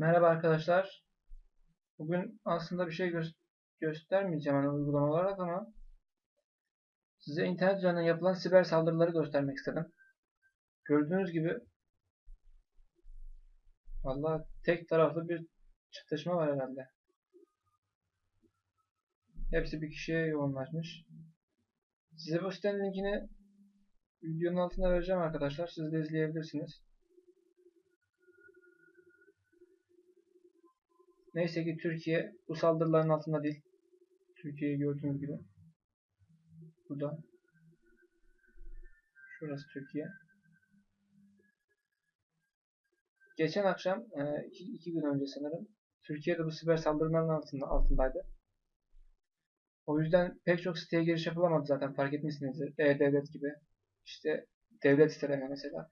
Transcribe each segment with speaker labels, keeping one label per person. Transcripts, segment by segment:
Speaker 1: Merhaba arkadaşlar. Bugün aslında bir şey gö- göstermeyeceğim hani uygulama olarak ama size internet üzerinden yapılan siber saldırıları göstermek istedim. Gördüğünüz gibi vallahi tek taraflı bir çatışma var herhalde. Hepsi bir kişiye yoğunlaşmış. Size bu sitenin linkini videonun altına vereceğim arkadaşlar. Siz de izleyebilirsiniz. Neyse ki Türkiye bu saldırıların altında değil. Türkiye'yi gördüğünüz gibi. Burada. Şurası Türkiye. Geçen akşam, e, iki, iki gün önce sanırım, Türkiye'de bu siber saldırıların altında, altındaydı. O yüzden pek çok siteye giriş yapılamadı zaten fark etmişsinizdir. E-Devlet gibi. İşte devlet sitelerine mesela.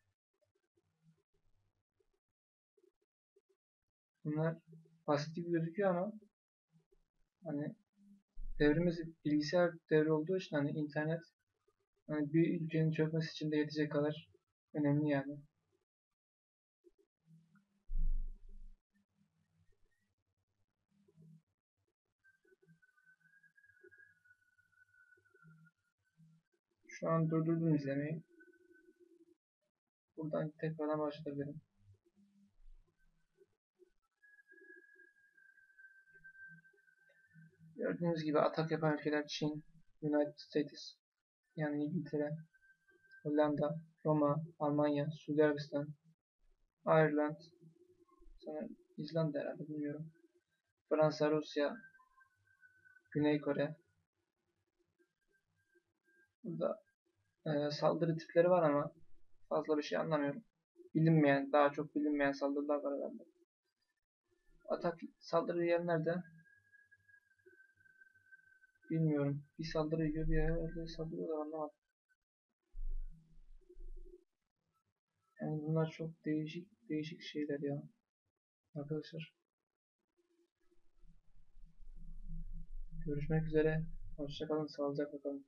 Speaker 1: Bunlar basit gibi gözüküyor ama hani devrimiz bilgisayar devri olduğu için hani internet hani bir ülkenin çökmesi için de yetecek kadar önemli yani. Şu an durdurdum izlemeyi. Buradan tekrardan başlatabilirim. Gördüğünüz gibi atak yapan ülkeler Çin, United States, yani İngiltere, Hollanda, Roma, Almanya, Suudi Arabistan, Ireland, sanırım İzlanda herhalde bilmiyorum. Fransa, Rusya, Güney Kore. Burada e, saldırı tipleri var ama fazla bir şey anlamıyorum. Bilinmeyen, daha çok bilinmeyen saldırılar var herhalde. Atak saldırı yerlerde Bilmiyorum. Bir saldırı yiyor bir yerde saldırıyorlar anlamadım. Yani bunlar çok değişik değişik şeyler ya. Arkadaşlar. Görüşmek üzere. Hoşçakalın. Sağlıcakla kalın.